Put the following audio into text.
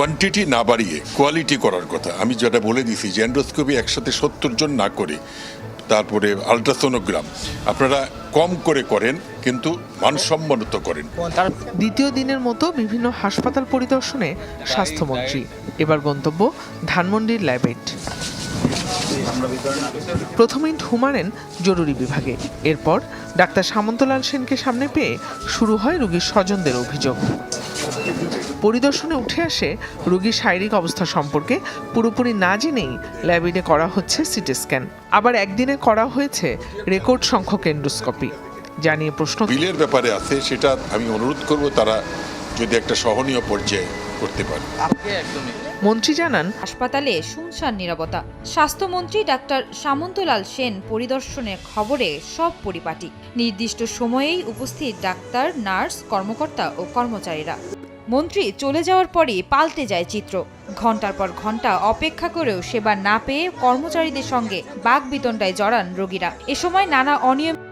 Quantity না বাড়িয়ে quality করার কথা। আমি যেটা বলে দিছি যে এন্ডোস্কোপি একসাথে সত্তর জন না করে, তারপরে আলট্রাসোনোগ্রাম আপনারা কম করে করেন, কিন্তু মানসম্মত করেন। দ্বিতীয় দিনের মতো বিভিন্ন হাসপাতাল পরিদর্শনে স্বাস্থ্যমন্ত্রী। এবার গন্তব্য ধানমন্ডির ল্যাবেট। প্রথমেই ঢু মারেন জরুরি বিভাগে। এরপর ডাক্তার সামন্তলাল সেনকে সামনে পেয়ে শুরু হয় রোগীর স্বজনদের অভিযোগ। পরিদর্শনে উঠে আসে রোগীর শারীরিক অবস্থা সম্পর্কে পুরোপুরি না জেনেই ল্যাবিডে করা হচ্ছে সিটি স্ক্যান। আবার একদিনে করা হয়েছে রেকর্ড সংখ্যক এন্ডোস্কোপি। জানিয়ে প্রশ্ন বিলের ব্যাপারে আছে সেটা আমি অনুরোধ করব তারা যদি একটা সহনীয় পর্যায়ে করতে পারে। মন্ত্রী জানান হাসপাতালে শুনশান নিরবতা স্বাস্থ্যমন্ত্রী ডাক্তার সামন্তলাল সেন পরিদর্শনের খবরে সব পরিপাটি। নির্দিষ্ট সময়েই উপস্থিত ডাক্তার নার্স কর্মকর্তা ও কর্মচারীরা। মন্ত্রী চলে যাওয়ার পরই পাল্টে যায় চিত্র। ঘণ্টার পর ঘণ্টা অপেক্ষা করেও সেবা না পেয়ে কর্মচারীদের সঙ্গে বাঘ বিতণ্ডায় জড়ান রোগীরা। এ সময় নানা অনিয়ম